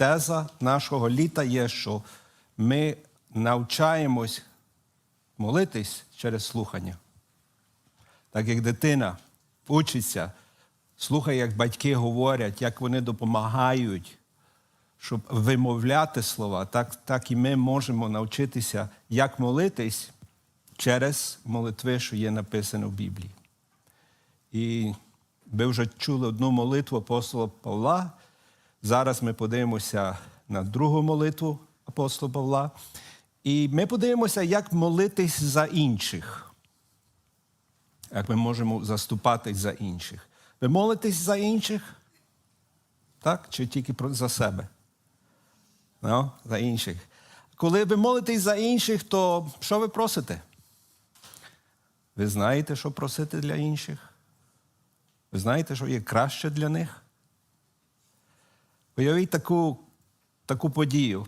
теза нашого літа є, що ми навчаємось молитись через слухання. Так як дитина учиться, слухає, як батьки говорять, як вони допомагають, щоб вимовляти слова, так, так і ми можемо навчитися, як молитись через молитви, що є написано в Біблії. І ви вже чули одну молитву апостола Павла. Зараз ми подивимося на другу молитву апостола Павла. І ми подивимося, як молитись за інших. Як ми можемо заступатись за інших. Ви молитесь за інших? Так? Чи тільки за себе? Ну, за інших. Коли ви молитесь за інших, то що ви просите? Ви знаєте, що просити для інших? Ви знаєте, що є краще для них? Уявіть таку, таку подію.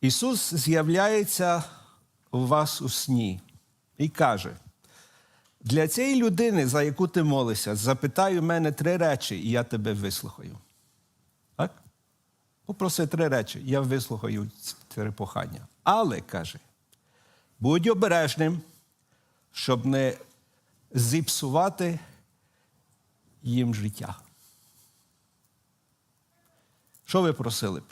Ісус з'являється у вас у сні і каже: для цієї людини, за яку ти молишся, запитай у мене три речі, і я тебе вислухаю. Так? Попроси три речі, я вислухаю це прохання. Але каже, будь обережним, щоб не зіпсувати їм життя. Що ви просили б?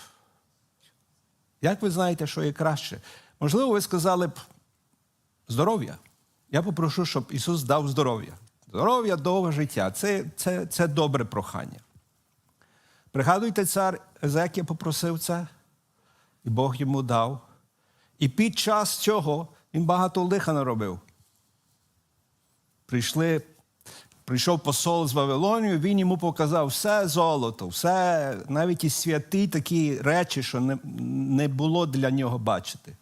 Як ви знаєте, що є краще? Можливо, ви сказали б здоров'я. Я попрошу, щоб Ісус дав здоров'я. Здоров'я, довге життя це, це, це добре прохання. Пригадуйте, цар Езекія попросив це, і Бог йому дав. І під час цього він багато лиха наробив. Прийшли, прийшов посол з Вавилонію, він йому показав все золото, все, навіть і святі такі речі, що не, не було для нього бачити.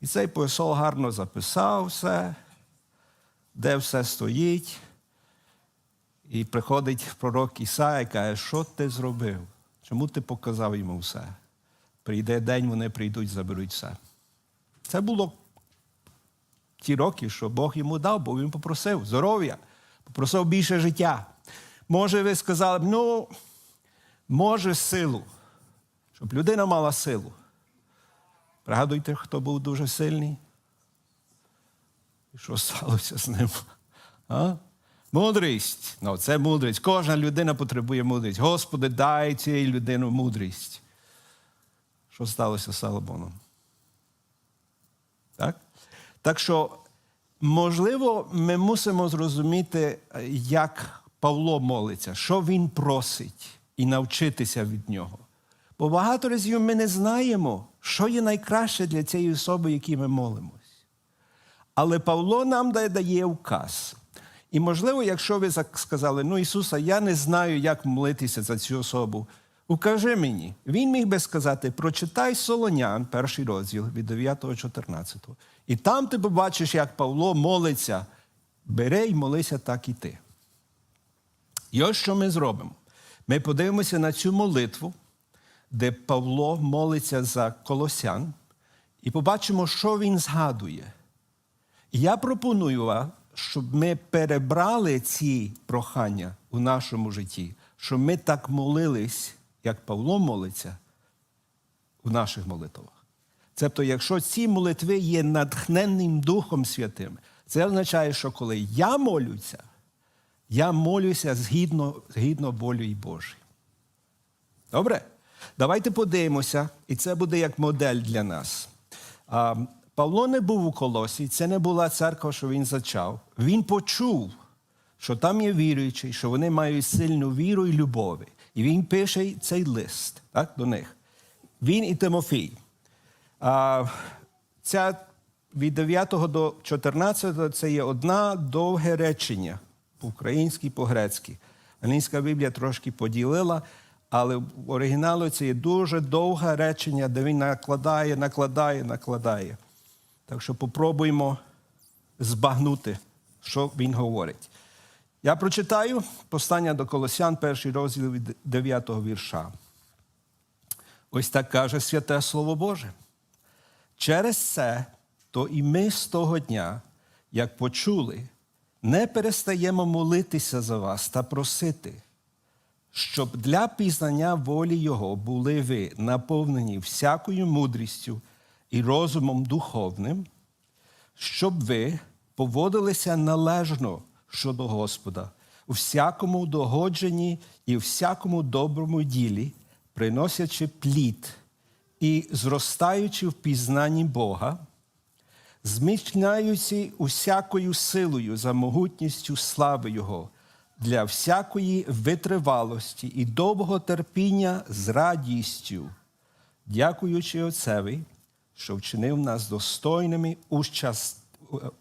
І цей посол гарно записав все, де все стоїть. І приходить пророк Ісая і каже, що ти зробив? Чому ти показав йому все? Прийде день, вони прийдуть, заберуть все. Це було ті роки, що Бог йому дав, бо він попросив здоров'я, попросив більше життя. Може, ви сказали б, ну, може, силу, щоб людина мала силу. Пригадуйте, хто був дуже сильний? І що сталося з ним? А? Мудрість. Ну, це мудрість. Кожна людина потребує мудрість. Господи, дай цієї людині мудрість. Що сталося з Соломоном? Так? Так що, можливо, ми мусимо зрозуміти, як Павло молиться, що він просить, і навчитися від нього. Бо багато разів ми не знаємо, що є найкраще для цієї особи, якій ми молимось. Але Павло нам дає, указ. І, можливо, якщо ви сказали, ну Ісуса, я не знаю, як молитися за цю особу, укажи мені. Він міг би сказати: прочитай Солонян, перший розділ від 9 14. І там ти побачиш, як Павло молиться. Бери і молися так і ти. І ось що ми зробимо. Ми подивимося на цю молитву, де Павло молиться за колосян, і побачимо, що він згадує. І Я пропоную вам, щоб ми перебрали ці прохання у нашому житті, щоб ми так молились, як Павло молиться в наших молитвах. Тобто, якщо ці молитви є натхненним Духом Святим, це означає, що коли я молюся, я молюся згідно, згідно волі Божій. Добре? Давайте подивимося, і це буде як модель для нас. А, Павло не був у колосі, це не була церква, що він зачав. Він почув, що там є віруючі, що вони мають сильну віру і любові. І він пише цей лист так, до них. Він і Тимофій. Ця від 9 до 14 це є одна довге речення по-українськи, по-грецьки. Англійська Біблія трошки поділила, але в оригіналу це є дуже довге речення, де він накладає, накладає, накладає. Так що попробуємо збагнути, що він говорить. Я прочитаю послання до Колосян, перший розділ від 9 вірша. Ось так каже святе Слово Боже. Через це, то і ми з того дня, як почули, не перестаємо молитися за вас та просити. щоб для пізнання волі Його були ви наповнені всякою мудрістю і розумом духовним, щоб ви поводилися належно щодо Господа у всякому догодженні і всякому доброму ділі, приносячи плід і зростаючи в пізнанні Бога, зміцняючи усякою силою за могутністю слави Його для всякої витривалості і довгого терпіння з радістю, дякуючи Отцеві, що вчинив нас достойними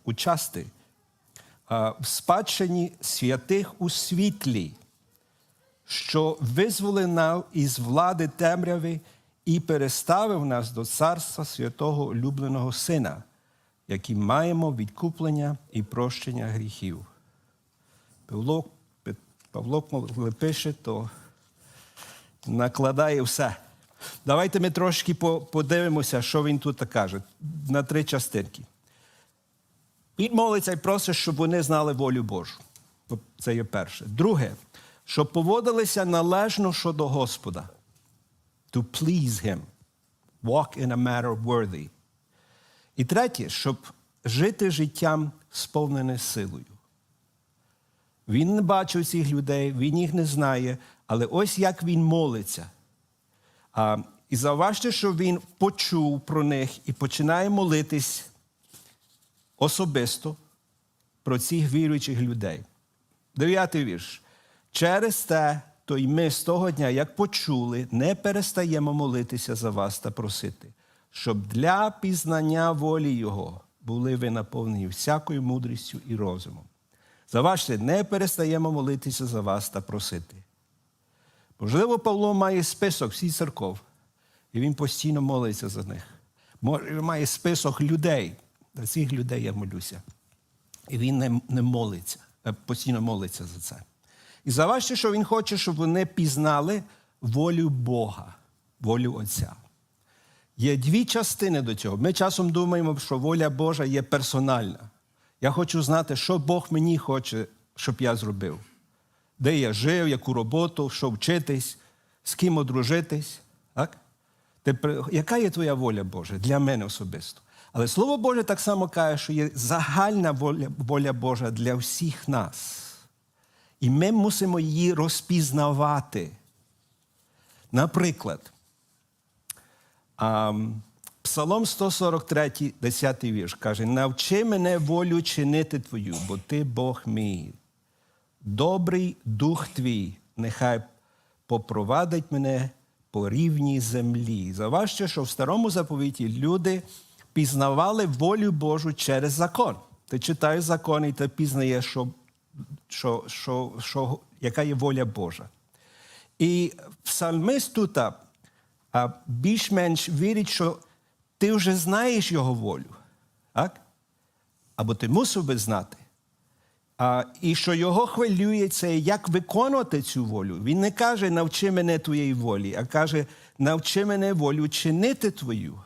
участи в спадщині святих у світлі, що визволив нас із влади темряви і переставив нас до царства святого улюбленого Сина, яким маємо відкуплення і прощення гріхів. Павло, Павло коли пише, то накладає все. Давайте ми трошки подивимося, що він тут каже на три частинки. Він молиться і просить, щоб вони знали волю Божу. Це є перше. Друге, щоб поводилися належно щодо Господа. To please Him. Walk in a manner worthy. І третє, щоб жити життям сповнене силою. Він не бачив цих людей, він їх не знає, але ось як він молиться. А, і зауважте, що він почув про них і починає молитись особисто про цих віруючих людей. Дев'ятий вірш. Через те, то й ми з того дня, як почули, не перестаємо молитися за вас та просити, щоб для пізнання волі Його були ви наповнені всякою мудрістю і розумом. Заважте, не перестаємо молитися за вас та просити. Можливо, Павло має список всіх церков, і він постійно молиться за них. Має список людей. За цих людей я молюся. І він не, не молиться, постійно молиться за це. І заважте, що він хоче, щоб вони пізнали волю Бога, волю Отця. Є дві частини до цього. Ми часом думаємо, що воля Божа є персональна. Я хочу знати, що Бог мені хоче, щоб я зробив. Де я жив, яку роботу, що вчитись, з ким одружитись. Так? Тепер, яка є твоя воля Божа для мене особисто? Але Слово Боже так само каже, що є загальна воля, воля Божа для всіх нас. І ми мусимо її розпізнавати. Наприклад, Псалом 143, 10 вірш каже: Навчи мене волю чинити твою, бо ти Бог мій. Добрий дух твій, нехай попровадить мене по рівній землі. Заважте, що в старому заповіті люди пізнавали волю Божу через закон. Ти читаєш закон, і ти пізнаєш, що, що, що, що, яка є воля Божа. І псалмист тут більш-менш вірить, що ти вже знаєш його волю. Так? Або ти мусив би знати. А, і що його хвилює це, як виконувати цю волю. Він не каже, навчи мене твоєї волі, а каже, навчи мене волю чинити твою.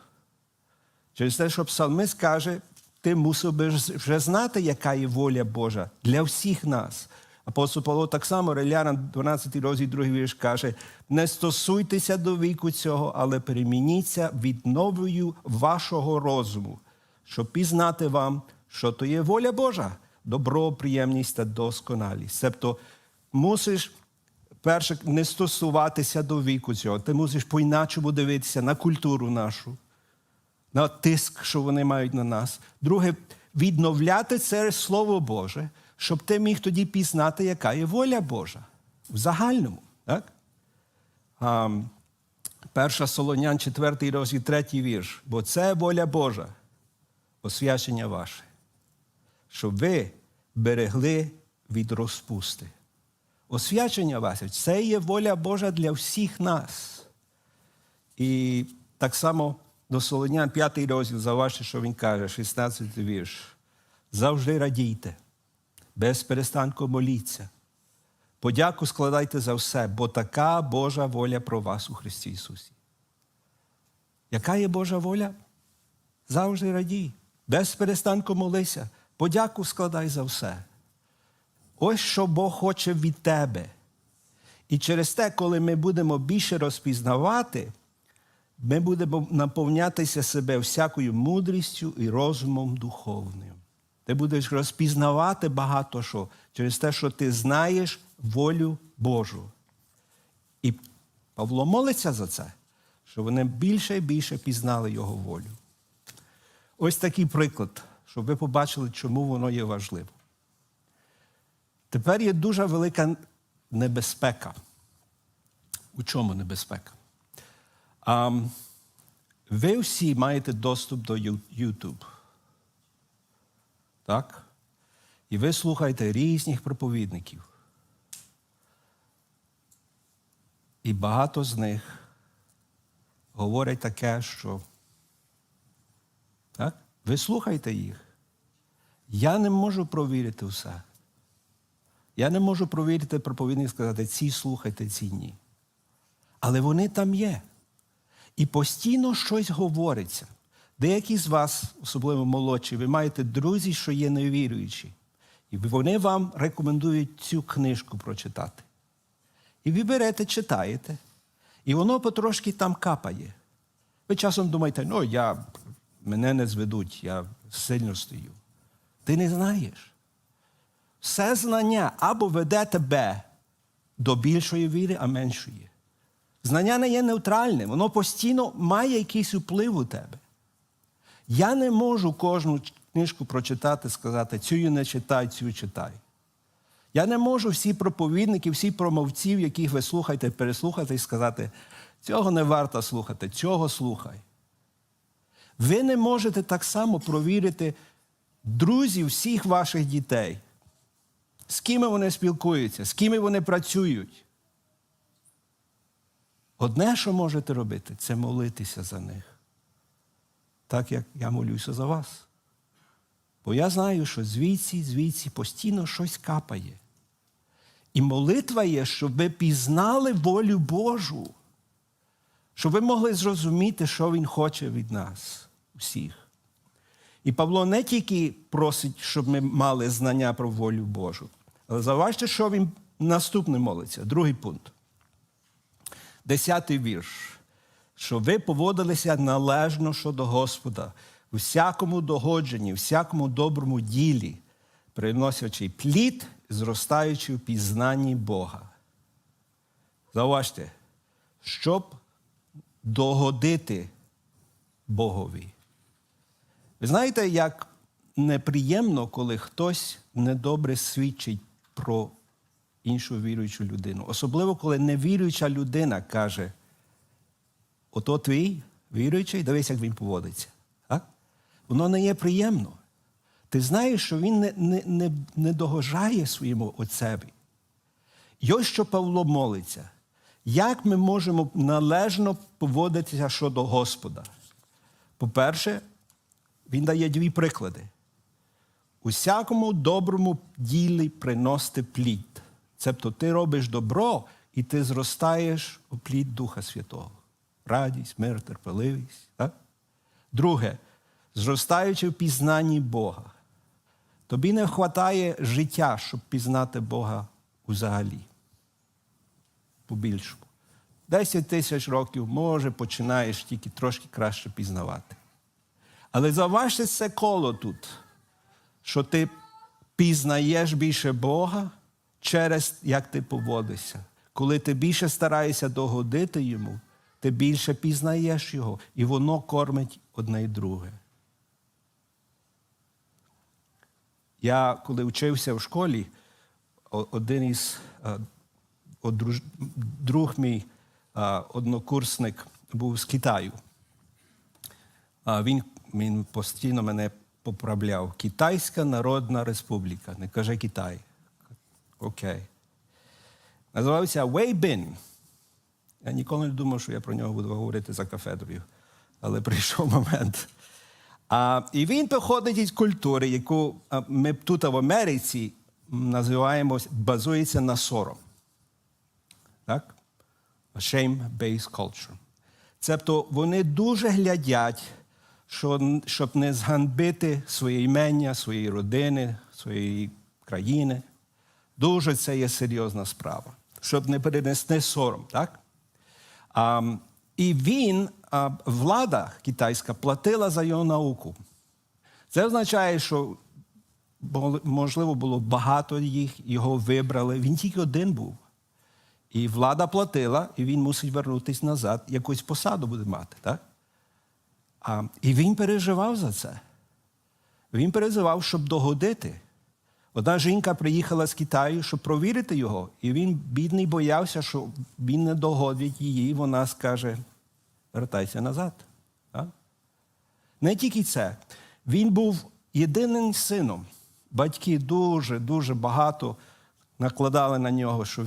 Через те, що псалмист каже, ти мусив би вже знати, яка є воля Божа для всіх нас. Апостол Павло так само, Релянам 12 розділ 2 вірш каже: не стосуйтеся до віку цього, але перемініться відновою вашого розуму, щоб пізнати вам, що то є воля Божа, добро, приємність та досконалість. Тобто мусиш перше не стосуватися до віку цього. Ти мусиш по-іначому дивитися на культуру нашу, на тиск, що вони мають на нас. Друге, відновляти це Слово Боже, щоб ти міг тоді пізнати, яка є воля Божа в загальному. Так? А, перша Солонян, 4 розділ, 3 вірш. Бо це воля Божа, освячення ваше, щоб ви берегли від розпусти. Освячення ваше це є воля Божа для всіх нас. І так само до Солонян, 5 розділ, заважте, що він каже, 16 вірш. Завжди радійте, без перестанку моліться. Подяку складайте за все, бо така Божа воля про вас у Христі Ісусі. Яка є Божа воля? Завжди радій, без перестанку молися, подяку складай за все. Ось що Бог хоче від тебе. І через те, коли ми будемо більше розпізнавати, ми будемо наповнятися себе всякою мудрістю і розумом духовним. Ти будеш розпізнавати багато що через те, що ти знаєш волю Божу. І Павло молиться за це, щоб вони більше і більше пізнали його волю. Ось такий приклад, щоб ви побачили, чому воно є важливо. Тепер є дуже велика небезпека. У чому небезпека? А, ви всі маєте доступ до YouTube. Так? І ви слухаєте різних проповідників. І багато з них говорять таке, що так? ви слухайте їх. Я не можу провірити все. Я не можу провірити проповідник і сказати, ці слухайте, ці ні. Але вони там є. І постійно щось говориться. Деякі з вас, особливо молодші, ви маєте друзі, що є невіруючі. І вони вам рекомендують цю книжку прочитати. І ви берете, читаєте, і воно потрошки там капає. Ви часом думаєте, ну, я, мене не зведуть, я сильно стою. Ти не знаєш. Все знання або веде тебе до більшої віри, а меншої. Знання не є нейтральним, воно постійно має якийсь вплив у тебе. Я не можу кожну книжку прочитати, сказати, цю не читай, цю читай. Я не можу всі проповідники, всі промовців, яких ви слухаєте, переслухати і сказати, цього не варто слухати, цього слухай. Ви не можете так само провірити друзів всіх ваших дітей, з ким вони спілкуються, з ким вони працюють. Одне, що можете робити, це молитися за них. Так як я молюся за вас. Бо я знаю, що звідси, звідси постійно щось капає. І молитва є, щоб ви пізнали волю Божу, щоб ви могли зрозуміти, що Він хоче від нас, усіх. І Павло не тільки просить, щоб ми мали знання про волю Божу, але заважте, що він наступне молиться. Другий пункт. Десятий вірш. Щоб ви поводилися належно щодо Господа, у всякому догодженні, всякому доброму ділі, приносячи плід, зростаючи в пізнанні Бога. Зауважте, щоб догодити Богові. Ви знаєте, як неприємно, коли хтось недобре свідчить про іншу віруючу людину. Особливо, коли невіруюча людина каже, ото твій віруючий, дивись, як він поводиться. Так? Воно не є приємно. Ти знаєш, що він не, не, не, не догожає своєму отцеві. І ось що Павло молиться. Як ми можемо належно поводитися щодо Господа? По-перше, він дає дві приклади. Усякому доброму ділі приносити плід. Тобто ти робиш добро і ти зростаєш у плід Духа Святого. Радість, мир, терпеливість. Так? Друге, зростаючи в пізнанні Бога. Тобі не вистачає життя, щоб пізнати Бога взагалі. Побільшому. Десять тисяч років, може, починаєш тільки трошки краще пізнавати. Але заважте це коло тут, що ти пізнаєш більше Бога через як ти поводишся. Коли ти більше стараєшся догодити йому, ти більше пізнаєш його, і воно кормить одне й друге. Я, коли вчився в школі, один із е, одруж- друг мій е, однокурсник був з Китаю. Він, він постійно мене поправляв. Китайська Народна Республіка. Не каже Китай. Окей. Називався Вейбін. Я ніколи не думав, що я про нього буду говорити за кафедрою, але прийшов момент. А, і він походить із культури, яку ми тут в Америці називаємо, базується на сором. Так? Shame-based culture. Тобто вони дуже глядять, що, щоб не зганбити своє імення, своєї родини, своєї країни. Дуже це є серйозна справа. щоб не перенести сором. Так? А, і він, а, влада китайська, платила за його науку. Це означає, що можливо було багато їх, його вибрали. Він тільки один був. І влада платила, і він мусить вернутися назад, якусь посаду буде мати. Так? А, і він переживав за це. Він переживав, щоб догодити. Одна жінка приїхала з Китаю, щоб провірити його, і він, бідний, боявся, що він не догодить її. Вона скаже: вертайся назад. Так? Не тільки це. Він був єдиним сином. Батьки дуже, дуже багато накладали на нього, що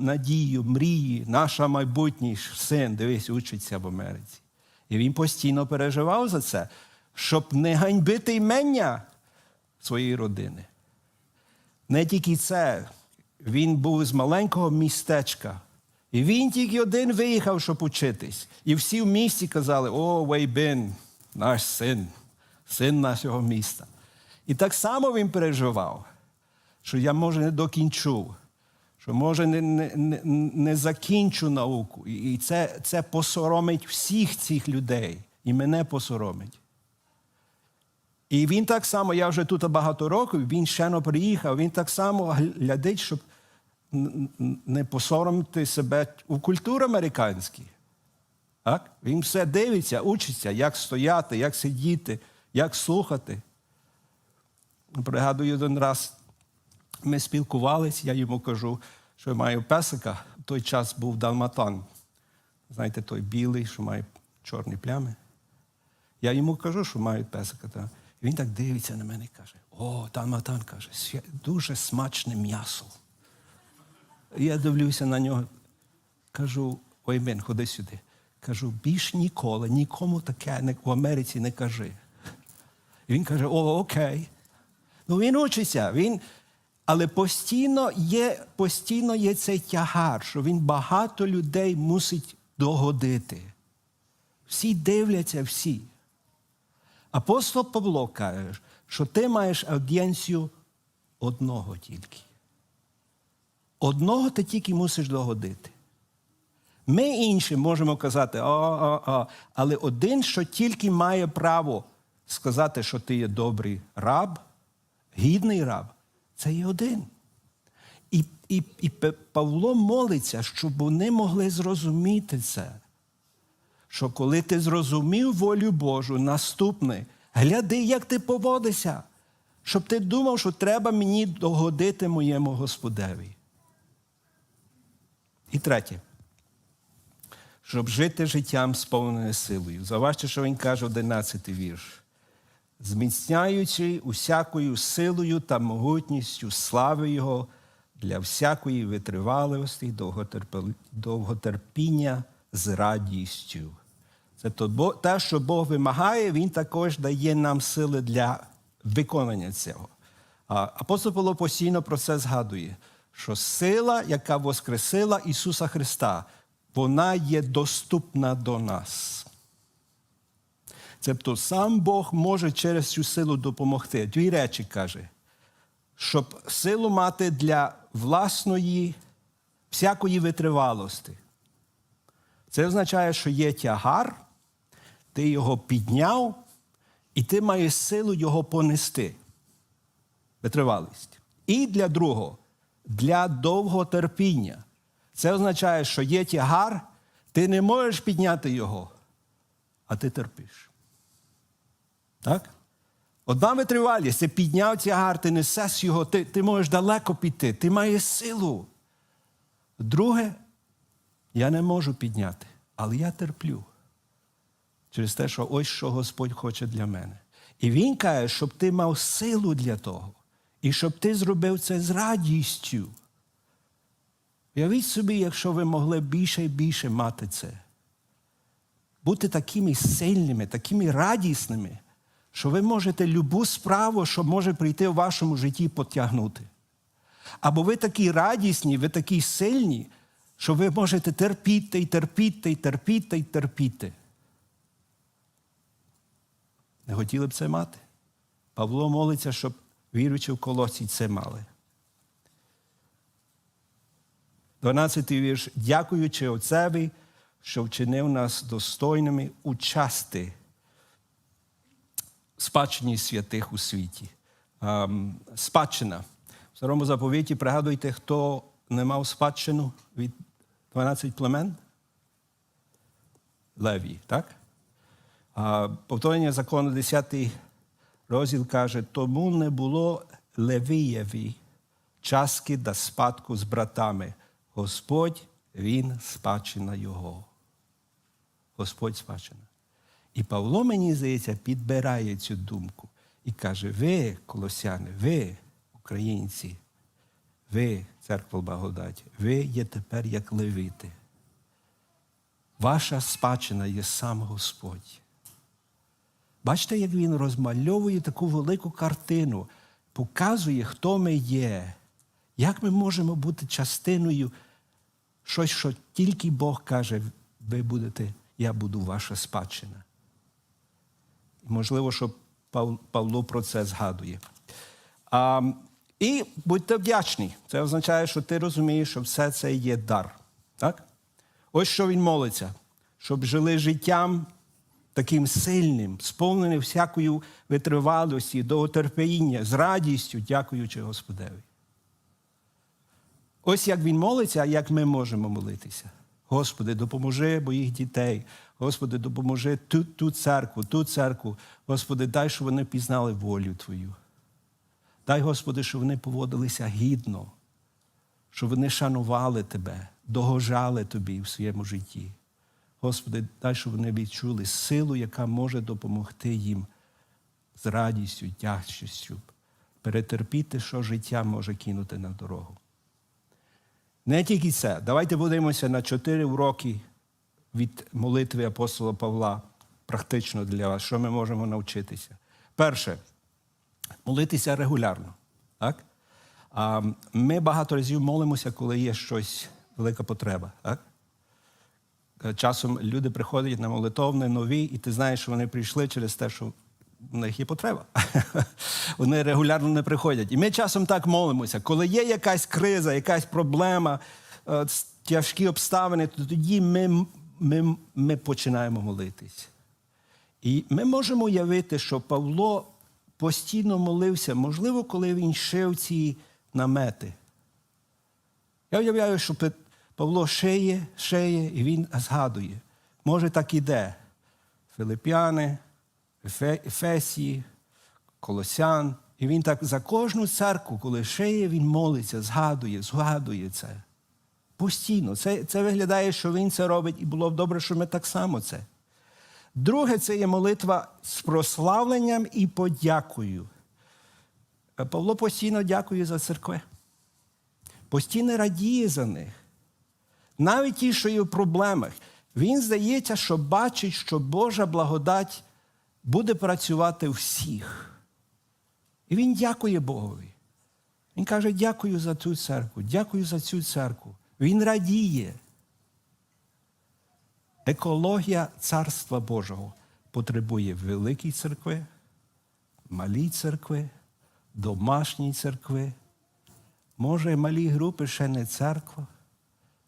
надію, мрії, наша майбутній син, дивись, учиться в Америці. І він постійно переживав за це, щоб не ганьбити імення своєї родини. Не тільки це, він був з маленького містечка. І він тільки один виїхав, щоб учитись. І всі в місті казали: О, Вейбин, наш син, син нашого міста. І так само він переживав, що я, може, не докінчу, що, може, не, не, не, закінчу науку. І це, це посоромить всіх цих людей, і мене посоромить. І він так само, я вже тут багато років, він ще не приїхав, він так само глядить, щоб не посоромити себе у культурі американській. Так? Він все дивиться, учиться, як стояти, як сидіти, як слухати. Пригадую, один раз ми спілкувалися, я йому кажу, що я маю песика. В той час був далматан. Знаєте, той білий, що має чорні плями. Я йому кажу, що маю песика. Та. І він так дивиться на мене і каже: О, далматан каже, дуже смачне м'ясо. Я дивлюся на нього, кажу, ой, Мен, ходи сюди. Кажу, більш ніколи, нікому таке в Америці не кажи. І він каже: О, окей. Ну він учиться, він. Але постійно є, постійно є цей тягар, що він багато людей мусить догодити. Всі дивляться, всі. Апостол Павло каже, що ти маєш аудієнцію одного тільки. Одного ти тільки мусиш догодити. Ми інші можемо казати, о, о, о, але один, що тільки має право сказати, що ти є добрий раб, гідний раб, це є один. І, і, і Павло молиться, щоб вони могли зрозуміти це. Що коли ти зрозумів волю Божу, наступне, гляди, як ти поводишся, щоб ти думав, що треба мені догодити моєму Господеві. І третє. Щоб жити життям сповненим силою. Заважте, що він каже 11 вірш. Зміцняючи усякою силою та могутністю слави Його для всякої витривалості, довготерпіння з радістю. Це те, що Бог вимагає, Він також дає нам сили для виконання цього. Апостол Павло постійно про це згадує, що сила, яка воскресила Ісуса Христа, вона є доступна до нас. Тобто сам Бог може через цю силу допомогти. Дві речі каже, щоб силу мати для власної всякої витривалості. Це означає, що є тягар, ти його підняв, і ти маєш силу його понести. Витривалість. І для другого, для довготерпіння. Це означає, що є тягар, ти не можеш підняти його, а ти терпиш. Так? Одна витривалість, ти підняв тягар, ти несеш його, ти, ти можеш далеко піти, ти маєш силу. Друге, я не можу підняти, але я терплю. Через те, що ось що Господь хоче для мене. І Він каже, щоб ти мав силу для того, і щоб ти зробив це з радістю. Уявіть собі, якщо ви могли більше і більше мати це. Бути такими сильними, такими радісними, що ви можете любу справу, що може прийти в вашому житті, потягнути. Або ви такі радісні, ви такі сильні, що ви можете терпіти і терпіти, і терпіти, і терпіти. Не хотіли б це мати? Павло молиться, щоб віруючи в колосі це мали. 12 вірш. Дякуючи Отцеві, що вчинив нас достойними участи спадщині святих у світі. Ем, Спадщина. В старому заповіті пригадуйте, хто не мав спадщину від 12 племен? Леві, так? Повторення закону 10 розділ каже, тому не було Левієві частки да спадку з братами. Господь, він спадщина його. Господь спадщина. І Павло, мені здається, підбирає цю думку і каже: ви, колосяни, ви, українці, ви, церква благодаті, ви є тепер як левити. Ваша спадщина є сам Господь. Бачите, як він розмальовує таку велику картину, показує, хто ми є, як ми можемо бути частиною щось, що тільки Бог каже, ви будете, я буду ваша спадщина. Можливо, що Павло про це згадує. А, і будьте вдячні. Це означає, що ти розумієш, що все це є дар. Так? Ось що він молиться, щоб жили життям таким сильним, сповненим всякою витривалості, довготерпіння, з радістю, дякуючи Господеві. Ось як він молиться, як ми можемо молитися. Господи, допоможи моїх дітей. Господи, допоможи ту, ту церкву, ту церкву. Господи, дай, щоб вони пізнали волю Твою. Дай, Господи, щоб вони поводилися гідно, щоб вони шанували Тебе, догожали Тобі в своєму житті. Господи, дай, щоб вони відчули силу, яка може допомогти їм з радістю, тяжкістю перетерпіти, що життя може кинути на дорогу. Не тільки це. Давайте подивимося на чотири уроки від молитви апостола Павла, практично для вас, що ми можемо навчитися. Перше, молитися регулярно. Так? Ми багато разів молимося, коли є щось велика потреба. Так? Часом люди приходять на молитовне нові, і ти знаєш, що вони прийшли через те, що в них є потреба. Вони регулярно не приходять. І ми часом так молимося. Коли є якась криза, якась проблема, е, тяжкі обставини, то тоді ми, ми, ми починаємо молитись. І ми можемо уявити, що Павло постійно молився, можливо, коли він шив ці намети. Я уявляю, що Павло шиє, шиє, і він згадує. Може, так іде. Филип'яни, Ефесії, Колосян. І він так за кожну церкву, коли шиє, він молиться, згадує, згадує це. Постійно. Це, це виглядає, що він це робить, і було б добре, що ми так само це. Друге, це є молитва з прославленням і подякою. Павло постійно дякує за церкви. Постійно радіє за них. Навіть ті, що є в проблемах. Він здається, що бачить, що Божа благодать буде працювати всіх. І він дякує Богові. Він каже: дякую за цю церкву, дякую за цю церкву. Він радіє. Екологія Царства Божого потребує великій церкви, малій церкви, домашній церкви. Може, малі групи ще не церква.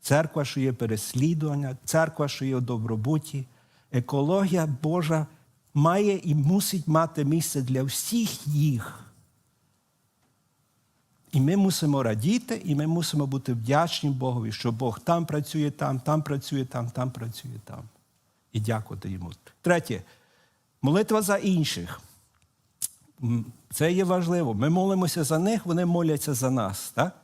Церква, що є переслідування, церква, що є у добробуті. Екологія Божа має і мусить мати місце для всіх їх. І ми мусимо радіти, і ми мусимо бути вдячні Богові, що Бог там працює, там, там працює, там, там працює, там. І дякувати йому. Третє, молитва за інших. Це є важливо. Ми молимося за них, вони моляться за нас. Так?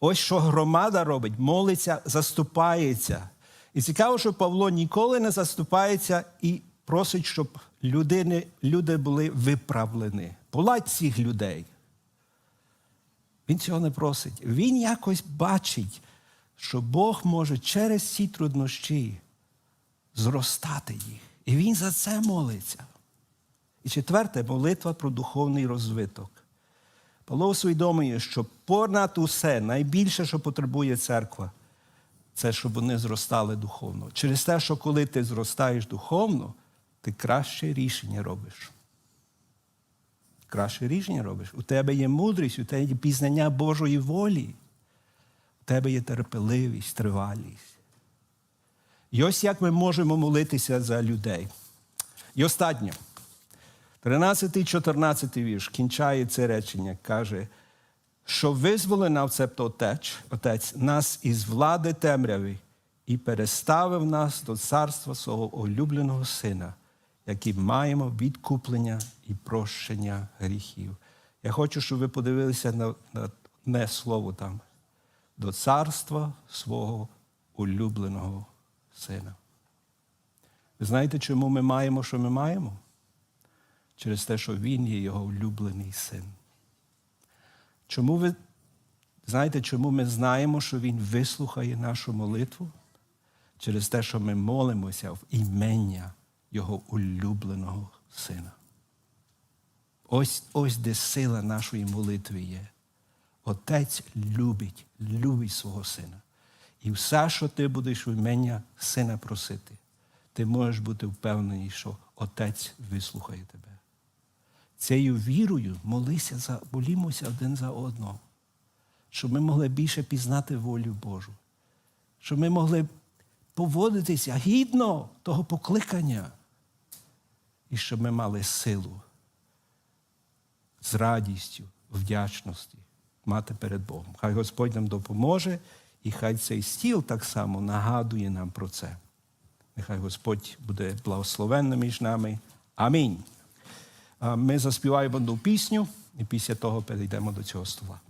Ось що громада робить, молиться, заступається. І цікаво, що Павло ніколи не заступається і просить, щоб людини, люди були виправлені. Поладь цих людей. Він цього не просить. Він якось бачить, що Бог може через ці труднощі зростати їх. І він за це молиться. І четверте молитва про духовний розвиток. Павло усвідомлює, що понад усе найбільше, що потребує церква, це щоб вони зростали духовно. Через те, що коли ти зростаєш духовно, ти краще рішення робиш. Краще рішення робиш. У тебе є мудрість, у тебе є пізнання Божої волі. у тебе є терпеливість, тривалість. І ось як ми можемо молитися за людей. І останнє. 13-14 вірш кінчає це речення, каже, що визволив нам цебто отець, отець нас із влади темряви і переставив нас до царства свого улюбленого сина, який маємо відкуплення і прощення гріхів. Я хочу, щоб ви подивилися на, на одне слово там. До царства свого улюбленого сина. Ви знаєте, чому ми маємо, що ми маємо? Через те, що він є його улюблений син. Чому ви знаєте, чому ми знаємо, що Він вислухає нашу молитву? Через те, що ми молимося в імення Його улюбленого сина. Ось, ось де сила нашої молитви є. Отець любить, любить свого сина. І все, що ти будеш в імення сина просити, ти можеш бути впевнений, що Отець вислухає тебе. Цією вірою молися за, молімося один за одного, щоб ми могли більше пізнати волю Божу, щоб ми могли поводитися гідно того покликання, і щоб ми мали силу з радістю, вдячності мати перед Богом. Хай Господь нам допоможе, і хай цей стіл так само нагадує нам про це. Нехай Господь буде благословенним між нами. Амінь. Ми заспіваємо одну пісню, і після того перейдемо до цього стола.